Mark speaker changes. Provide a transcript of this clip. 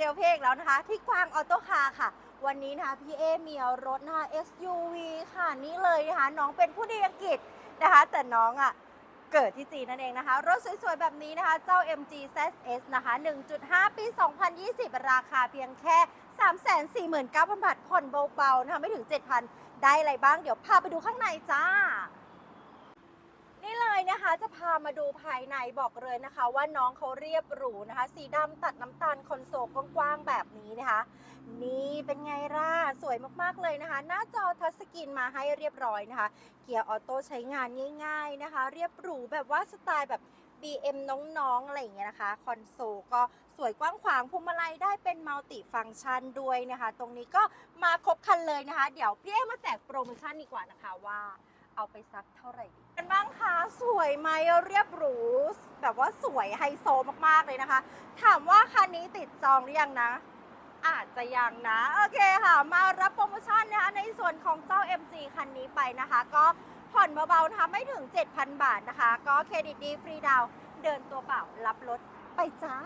Speaker 1: จลเพกแล้วนะคะ ที่กวางออโต้คาร์ค่ะ วันนี้นะคะพี่เอมีรถนะคะ SUV ค่ะนี่เลยนะคะ น้องเป็นผู้ดีอังกฤษนะคะ แต่น้องอะเกิดที่จีนนั่นเองนะคะ รถสวยๆ แบบนี้นะคะ เจ้า MG ZS นะคะ 1.5 ปี 2020 ราคาเพียงแค่ 349,000 บาทผ่อนเบาๆนะคะไม่ถึง 7,000 ได้อะไรบ้าง เดี๋ยวพาไปดูข้างในจ้า นี่เลยนะคะจะ พามาดูภายในบอกเลยนะคะ ว่าน้องเขาเรียบหรูนะคะ สีดำตัดน้ำตาลคอนโซลกว้างๆแบบนี้นะคะ นี่เป็นไงล่ะ สวยมากๆเลยนะคะ หน้าจอทัชสกรีนมาให้เรียบร้อยนะคะ เกียร์ออโต้ใช้งานง่าย ๆนะคะ เรียบหรูแบบว่าสไตล์แบบ BM น้องๆ อะไรอย่างเงี้ยนะคะ คอนโซลก็สวยกว้างขวางพวงมาลัยได้เป็นมัลติฟังก์ชันด้วยนะคะ ตรงนี้ก็มาครบคันเลยนะคะ เดี๋ยวพี่เอมาแจกโปรโมชั่นดีกว่านะคะว่าเอาไปซักเท่าไหร่กันบ้างคะ วยไหมเรียบหรูแบบว่าสวยไฮโซมากๆเลยนะคะ ถามว่าคันนี้ติดจองหรือยังนะ อาจจะยังนะ โอเคค่ะ มารับโปรโมชั่นนะคะในส่วนของเจ้า MG คันนี้ไปนะคะ ก็ผ่อนเบาๆนะคะไม่ถึง 7,000 บาทนะคะ ก็เครดิตดีฟรีดาวเดินตัวเปล่ารับรถไปจ้า